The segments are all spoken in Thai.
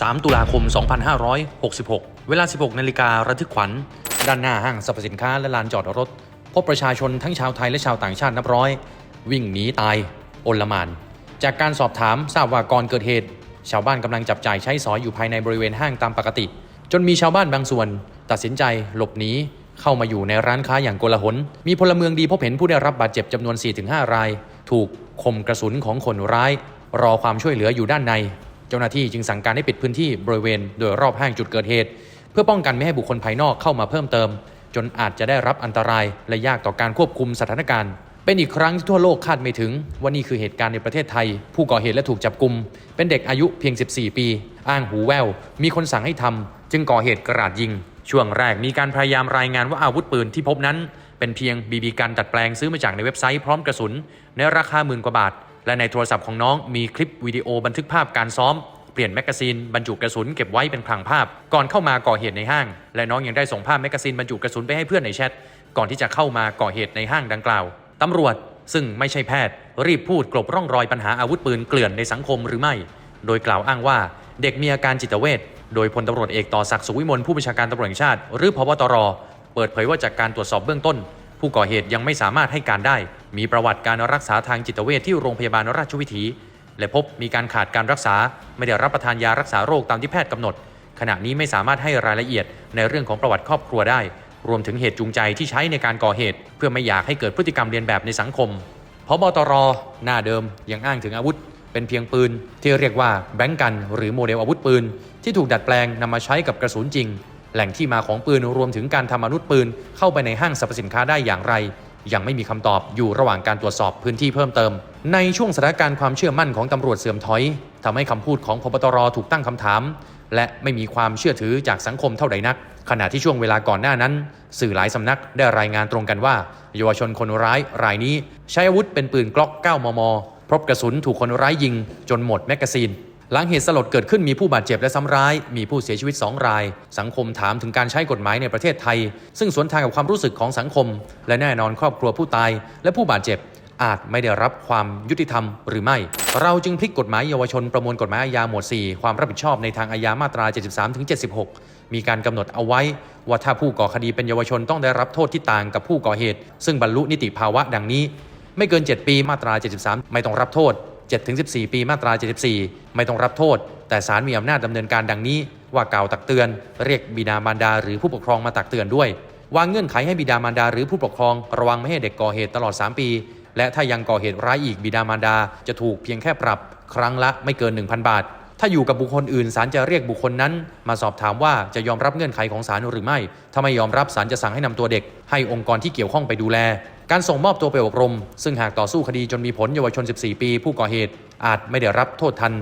3 ตุลาคม 2566 เวลา 16 นาฬิการะทึกขวัญ ด้านหน้าห้างสรรพสินค้าและลานจอดรถ พบประชาชนทั้งชาวไทยและชาวต่างชาตินับร้อย วิ่งหนีตายโอลมาน จากการสอบถามทราบว่าก่อนเกิดเหตุ ชาวบ้านกำลังจับจ่ายใช้สอยอยู่ภายในบริเวณห้างตามปกติ จนมีชาวบ้านบางส่วน ตัดสินใจหลบหนีเข้ามาอยู่ในร้านค้าอย่างโกลาหล มีพลเมืองดีพบเห็นผู้ได้รับบาดเจ็บจำนวน 4-5 ราย ถูกคมกระสุนของคนร้าย รอความช่วยเหลืออยู่ด้านใน เจ้าหน้าที่จึงสั่งการให้ปิดพื้นที่บริเวณโดยรอบห้างจุดเกิดเหตุ เพื่อป้องกันไม่ให้บุคคลภายนอกเข้ามาเพิ่มเติม จนอาจจะได้รับอันตรายและยากต่อการควบคุมสถานการณ์ เป็นอีกครั้งที่ทั่วโลกคาดไม่ถึง ว่านี่คือเหตุการณ์ในประเทศไทย ผู้ก่อเหตุและถูกจับกลุม เป็นเด็กอายุเพียง 14 ปี อ้างหูแวว มีคนสั่งให้ทำจึงก่อเหตุกราดยิง ช่วงแรกมีการพยายามรายงานว่าอาวุธปืนที่พบนั้น เป็นเพียงบีบีกันดัดแปลงซื้อมาจากในเว็บไซต์พร้อมกระสุนในราคาหมื่นกว่าบาท และในโทรศัพท์ของน้องมีคลิปวิดีโอบันทึกภาพการซ้อม เปลี่ยนแมกกาซีนบรรจุกระสุนเก็บไว้เป็นพลังภาพ ก่อนเข้ามาก่อเหตุในห้าง และน้องยังได้ส่งภาพแมกกาซีนบรรจุกระสุนไปให้เพื่อนในแชทก่อนที่จะเข้ามาก่อเหตุในห้างดังกล่าวตำรวจซึ่งไม่ใช่แพทย์ รีบพูดกลบร่องรอยปัญหาอาวุธปืนเกลื่อนในสังคมหรือไม่ โดยกล่าวอ้างว่าเด็กมีอาการจิตเวชโดยพลตำรวจเอกต่อศักดิ์สุวิมลผู้บัญชาการตำรวจแห่งชาติ หรือพบตร เปิดเผยว่าจากการตรวจสอบเบื้องต้น ผู้ก่อเหตุยังไม่สามารถให้การได้ มีประวัติการรักษาทางจิตเวชที่โรงพยาบาลราชวิถี และพบมีการขาดการรักษาไม่ได้รับประทานยารักษาโรคตามที่แพทย์กำหนด ขณะนี้ไม่สามารถให้รายละเอียดในเรื่องของประวัติครอบครัวได้ รวมถึงเหตุจูงใจที่ใช้ในการก่อเหตุ เพื่อไม่อยากให้เกิดพฤติกรรมเลียนแบบในสังคมพบตรหน้าเดิมยังอ้างถึงอาวุธ เป็นเพียงปืน ที่เรียกว่าแบงก์กัน หรือโมเดลอาวุธปืน ที่ถูกดัดแปลงนำมาใช้กับกระสุนจริง แหล่งที่มาของปืนรวมถึงการทำอาวุธปืนเข้าไปในห้างสรรพสินค้าได้อย่างไร ยังไม่มีคำตอบอยู่ระหว่างการตรวจสอบพื้นที่เพิ่มเติม ในช่วงสถานการณ์ความเชื่อมั่นของตำรวจเสื่อมถอยทำให้คำพูดของพบตรถูกตั้งคำถาม และไม่มีความเชื่อถือจากสังคมเท่าใดนัก ขณะที่ช่วงเวลาก่อนหน้านั้น สื่อหลายสำนักได้รายงานตรงกันว่าเยาวชนคนร้ายรายนี้ ใช้อาวุธเป็นปืนกล็อก 9 มมพบกระสุนถูกคนร้ายยิง จนหมดแมกกาซีน หลังเหตุสลดเกิดขึ้นมีผู้บาดเจ็บและซ้ำร้าย มีผู้เสียชีวิต 2 ราย สังคมถามถึงการใช้กฎหมายในประเทศไทย ซึ่งสวนทางกับความรู้สึกของสังคม และแน่นอนครอบครัวผู้ตาย และผู้บาดเจ็บอาจไม่ได้รับความยุติธรรมหรือไม่ เราจึงพลิกกฎหมายเยาวชนประมวลกฎหมายอาญาหมวด 4 ความรับผิดชอบในทางอาญามาตรา 73-76 มีการกำหนดเอาไว้ ว่าถ้าผู้ก่อคดีเป็นเยาวชนต้องได้รับโทษที่ต่างกับผู้ก่อเหตุ ซึ่งบรรลุนิติภาวะดังนี้ ไม่เกิน 7 ปีมาตรา 73 ไม่ต้องรับโทษ 7-14 ปีมาตรา 74 ไม่ต้องรับโทษ แต่ศาลมีอำนาจดำเนินการดังนี้ ว่ากล่าวตักเตือน เรียกบิดามารดาหรือผู้ปกครองมาตักเตือนด้วย วางเงื่อนไขให้บิดามารดาหรือผู้ปกครอง ระวังไม่ให้เด็กก่อเหตุตลอด 3 ปี และถ้ายังก่อเหตุร้ายอีกบิดามารดาจะถูกเพียงแค่ปรับ ครั้งละไม่เกิน 1,000 บาท ถ้าอยู่กับบุคคลอื่นศาลจะเรียกบุคคลนั้น มาสอบถามว่าจะยอมรับเงื่อนไขของศาลหรือไม่ ถ้าไม่ยอมรับศาลจะสั่งให้นำตัวเด็ก ให้องค์กรที่เกี่ยวข้องไปดูแล การส่งมอบตัวไปอบรม ซึ่งหากต่อสู้คดีจนมีผลเยาวชน 14 ปี ผู้ก่อเหตุอาจไม่ได้รับโทษทัน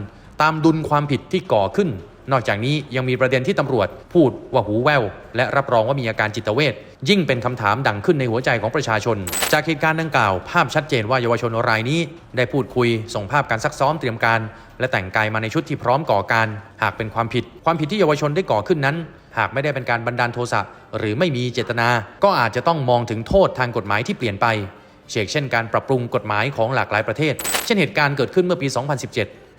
ตามดุลความผิดที่ก่อขึ้น นอกจากนี้ยังมีประเด็นที่ตำรวจพูดว่าหูแววและรับรองว่ามีอาการจิตเวชยิ่งเป็นคำถามดังขึ้นในหัวใจของประชาชน จากเหตุการณ์ดังกล่าว ภาพชัดเจนว่าเยาวชนรายนี้ ได้พูดคุยส่งภาพการซักซ้อมเตรียมการ และแต่งกายมาในชุดที่พร้อมก่อการ หากเป็นความผิด ความผิดที่เยาวชนได้ก่อขึ้นนั้น หากไม่ได้เป็นการบันดาลโทสะหรือไม่มีเจตนา ก็อาจจะต้องมองถึงโทษทางกฎหมายที่เปลี่ยนไปเช่นเช่นการปรับปรุงกฎหมายของหลากหลายประเทศ เช่นเหตุการณ์เกิดขึ้นเมื่อปี 2017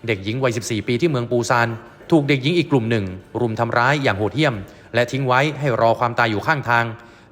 เด็กหญิงวัย 14 ปีที่เมืองปูซาน ถูกเด็กหญิงอีกกลุ่มหนึ่ง รุมทำร้ายอย่างโหดเหี้ยม และทิ้งไว้ให้รอความตายอยู่ข้างทาง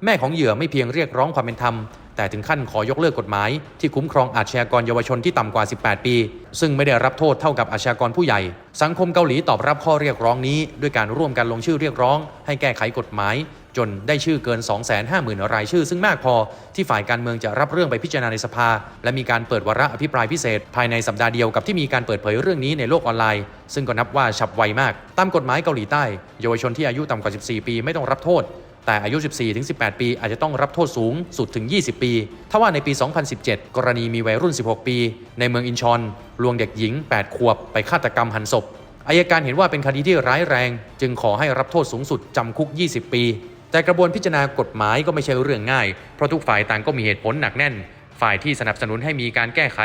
แม่ของเหยื่อไม่เพียงเรียกร้องความเป็นธรรม แต่ถึงขั้นขอยกเลิกกฎหมาย ที่คุ้มครองอาชญากรเยาวชนที่ต่ำกว่า 18 ปี ซึ่งไม่ได้รับโทษเท่ากับอาชญากรผู้ใหญ่ สังคมเกาหลีตอบรับข้อเรียกร้องนี้ ด้วยการร่วมกันลงชื่อเรียกร้อง ให้แก้ไขกฎหมาย จนได้ชื่อเกิน 250,000 รายชื่อ ซึ่งมากพอ ที่ฝ่ายการเมืองจะรับเรื่องไปพิจารณาในสภา และมีการเปิดวาระอภิปรายพิเศษ ภายในสัปดาห์เดียวกับที่มีการเปิดเผยเรื่องนี้ในโลกออนไลน์ ซึ่งก็นับว่าฉับไวมาก ตามกฎหมายเกาหลีใต้ เยาวชนที่อายุต่ำกว่า 14 ปีไม่ต้องรับโทษ แต่อายุ 14-18 ปี อาจจะต้องรับโทษสูงสุดถึง 20 ปี ถ้าว่าในปี 2017 กรณีมีวัยรุ่น 16 ปี ในเมืองอินชอน ลวงเด็กหญิง 8 ขวบ ไปฆาตกรรมหันศพอายการเห็นว่าเป็นคดีที่ร้ายแรง จึงขอให้รับโทษสูงสุดจำคุก 20 ปี แต่กระบวนพิจารณากฎหมายก็ไม่ใช่เรื่องง่าย เพราะทุกฝ่ายต่างก็มีเหตุผลหนักแน่น ฝ่ายที่สนับสนุนให้มีการแก้ไข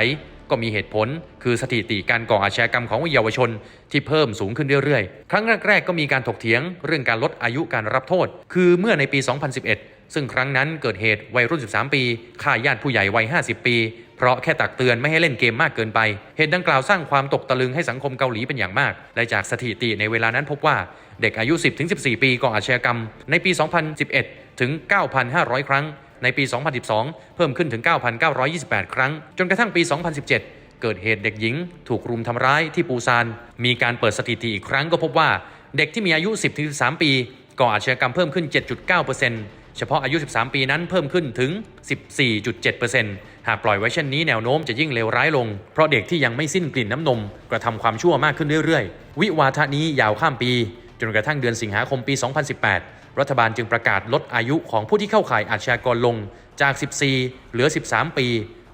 ก็มีเหตุผล คือสถิติการก่ออาชญากรรมของเยาวชนที่เพิ่มสูงขึ้นเรื่อยๆ ครั้งแรกๆก็มีการถกเถียงเรื่องการลดอายุการรับโทษ คือเมื่อในปี 2011 ซึ่งครั้งนั้นเกิดเหตุวัยรุ่น 13 ปีฆ่าญาติผู้ใหญ่วัย 50 ปี เพราะแค่ตักเตือนไม่ให้เล่นเกมมากเกินไป เหตุดังกล่าวสร้างความตกตะลึงให้สังคมเกาหลีเป็นอย่างมาก และจากสถิติในเวลานั้นพบว่าเด็กอายุ 10-14 ปีก่ออาชญากรรม ในปี 2011 ถึง 9,500 ครั้ง ในปี 2012 เพิ่มขึ้นถึง 9,928 ครั้ง จนกระทั่งปี 2017 เกิดเหตุเด็กหญิง ถูกรุมทำร้ายที่ปูซาน มีการเปิดสถิติอีกครั้งก็พบว่า เด็กที่มีอายุ 10-13 ปี ก่ออาชญากรรมเพิ่มขึ้น 7.9%เฉพาะอายุ 13 ปีนั้นเพิ่มขึ้นถึง 14.7%หากปล่อยไว้เช่นนี้แนวโน้มจะยิ่งเลวร้ายลง เพราะเด็กที่ยังไม่สิ้นกลิ่นน้ำนม กระทำความชั่วมากขึ้นเรื่อยๆ วิวาทะนี้ยาวข้ามปี จนกระทั่งเดือนสิงหาคมปี 2018 รัฐบาลจึงประกาศลดอายุของผู้ที่เข้าข่ายอาชญากรลงจาก 14 เหลือ 13 ปี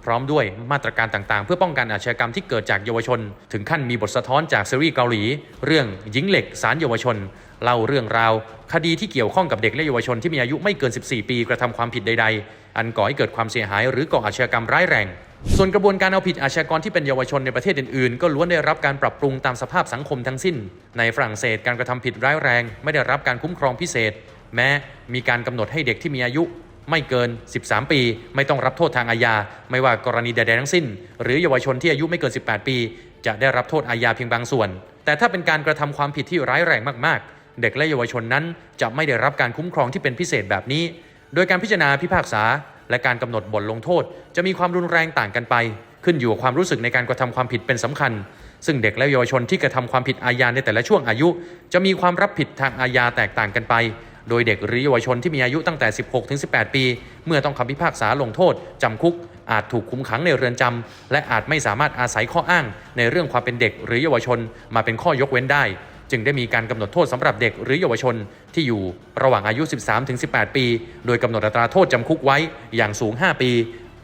พร้อมด้วยมาตรการต่างๆ เพื่อป้องกันอาชญากรรมที่เกิดจากเยาวชน ถึงขั้นมีบทสะท้อนจากซีรีส์เกาหลี เรื่องหญิงเหล็กสารเยาวชน เล่าเรื่องราว คดีที่เกี่ยวข้องกับเด็กและเยาวชนที่มีอายุไม่เกิน 14 ปีกระทำความผิดใด ๆ อันก่อให้เกิดความเสียหายหรือก่ออาชญากรรมร้ายแรง ส่วนกระบวนการเอาผิดอาชญากรที่เป็นเยาวชนในประเทศอื่นๆ ก็ล้วนได้รับการปรับปรุงตามสภาพสังคมทั้งสิ้น ในฝรั่งเศสการกระทำผิดร้ายแรง ไม่ได้รับการคุ้มครองพิเศษ แม้มีการกำหนดให้เด็กที่มีอายุ ไม่เกิน 13 ปี ไม่ต้องรับโทษทางอาญา ไม่ว่ากรณีใดๆทั้งสิ้น หรือเยาวชนที่อายุไม่เกิน 18 ปี จะได้รับโทษอาญาเพียงบางส่วน แต่ถ้าเป็นการกระทำความผิดที่ร้ายแรงมากๆ เด็กและเยาวชนนั้น จะไม่ได้รับการคุ้มครองที่เป็นพิเศษแบบนี้ โดยการพิจารณาพิพากษา และการกำหนดบทลงโทษ จะมีความรุนแรงต่างกันไป ขึ้นอยู่กับความรู้สึกในการกระทำความผิดเป็นสำคัญ ซึ่งเด็กและเยาวชนที่กระทำความผิดอาญาในแต่ละช่วงอายุ จะมีความรับผิดทางอาญาแตกต่างกันไป โดยเด็กหรือเยาวชนที่มีอายุตั้งแต่ 16 ถึง 18 ปี เมื่อต้องคำพิพากษาลงโทษจำคุกอาจถูกคุมขังในเรือนจำและอาจไม่สามารถอาศัยข้ออ้าง ในเรื่องความเป็นเด็กหรือเยาวชนมาเป็นข้อยกเว้นได้ จึงได้มีการกำหนดโทษสำหรับเด็กหรือเยาวชนที่อยู่ระหว่างอายุ 13-18 ปี โดยกำหนดอัตราโทษจำคุกไว้อย่างสูง 5 ปี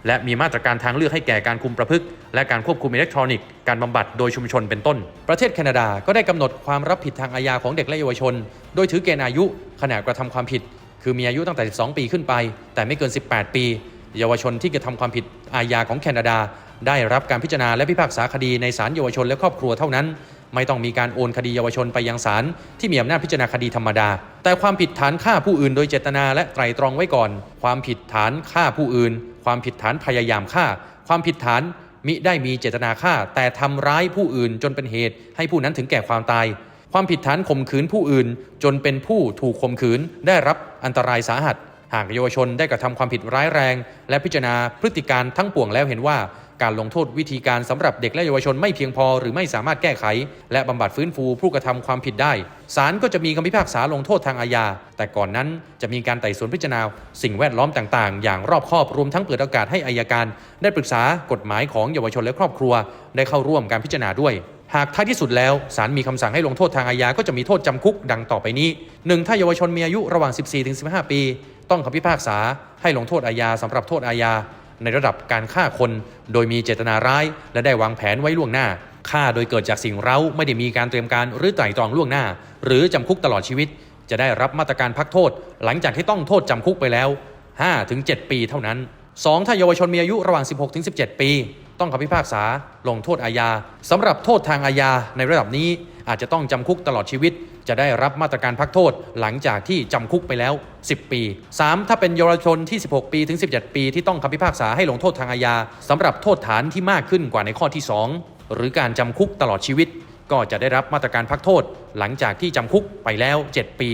และมีมาตรการทางเลือกให้แก่การคุมประพฤติ และการควบคุมอิเล็กทรอนิกส์การบำบัดโดยชุมชนเป็นต้น ประเทศแคนาดาก็ได้กำหนดความรับผิดทางอาญาของเด็กและเยาวชน โดยถือเกณฑ์อายุขณะกระทำความผิด คือมีอายุตั้งแต่ 12 ปีขึ้นไป แต่ไม่เกิน 18 ปี เยาวชนที่กระทำความผิดอาญาของแคนาดา ได้รับการพิจารณาและพิพากษาคดีในศาลเยาวชนและครอบครัวเท่านั้น ไม่ต้องมีการโอนคดีเยาวชนไปยังศาลที่มีอำนาจพิจารณาคดีธรรมดา แต่ความผิดฐานฆ่าผู้อื่นโดยเจตนาและไตรตรองไว้ก่อน ความผิดฐานฆ่าผู้อื่น ความผิดฐานพยายามฆ่า ความผิดฐานมิได้มีเจตนาฆ่า แต่ทำร้ายผู้อื่นจนเป็นเหตุ ให้ผู้นั้นถึงแก่ความตาย ความผิดฐานข่มขืนผู้อื่น จนเป็นผู้ถูกข่มขืนได้รับอันตรายสาหัส หากเยาวชนได้กระทำความผิดร้ายแรง และพิจารณาพฤติการทั้งปวงแล้วเห็นว่า การลงโทษวิธีการสำหรับเด็กและเยาวชนไม่เพียงพอ หรือไม่สามารถแก้ไข และบำบัดฟื้นฟูผู้กระทำความผิดได้ศาลก็จะมีคำพิพากษาลงโทษทางอาญา แต่ก่อนนั้นจะมีการไต่สวนพิจารณาสิ่งแวดล้อมต่างๆ อย่างรอบคอบ รวมทั้งเปิดโอกาสให้อายการ ได้ปรึกษากฎหมายของเยาวชนและครอบครัว ได้เข้าร่วมการพิจารณาด้วยหากท้ายที่สุดแล้วศาลมีคำสั่งให้ลงโทษทางอาญาก็จะมีโทษจำคุกดังต่อไปนี้ 1. ถ้าเยาวชนมีอายุระหว่าง 14-15 ปี ต้องคำพิพากษาให้ลงโทษอาญาสำหรับโทษอาญา ในระดับการฆ่าคน โดยมีเจตนาร้าย และได้วางแผนไว้ล่วงหน้าฆ่าโดยเกิดจากสิ่งเร้าไม่ได้มีการเตรียมการหรือไตร่ตรองล่วงหน้า หรือจำคุกตลอดชีวิต จะได้รับมาตรการพักโทษ หลังจากที่ต้องโทษจำคุกไปแล้ว 5-7 ปีเท่านั้น 2. ถ้าเยาวชนมีอายุระหว่าง 16-17 ปี ต้องคำพิพากษาลงโทษอาญาสำหรับโทษทางอาญาในระดับนี้อาจจะต้องจำคุกตลอดชีวิต จะได้รับมาตรการพักโทษหลังจากที่จำคุกไปแล้ว 10 ปี 3. ถ้าเป็นเยาวชนที่ 16 ปีถึง 17 ปี ที่ต้องคำพิพากษาให้ลงโทษทางอาญาสำหรับโทษฐานที่มากขึ้นกว่าในข้อที่ 2 หรือการจำคุกตลอดชีวิต ก็จะได้รับมาตรการพักโทษ หลังจากที่จำคุกไปแล้ว 7 ปี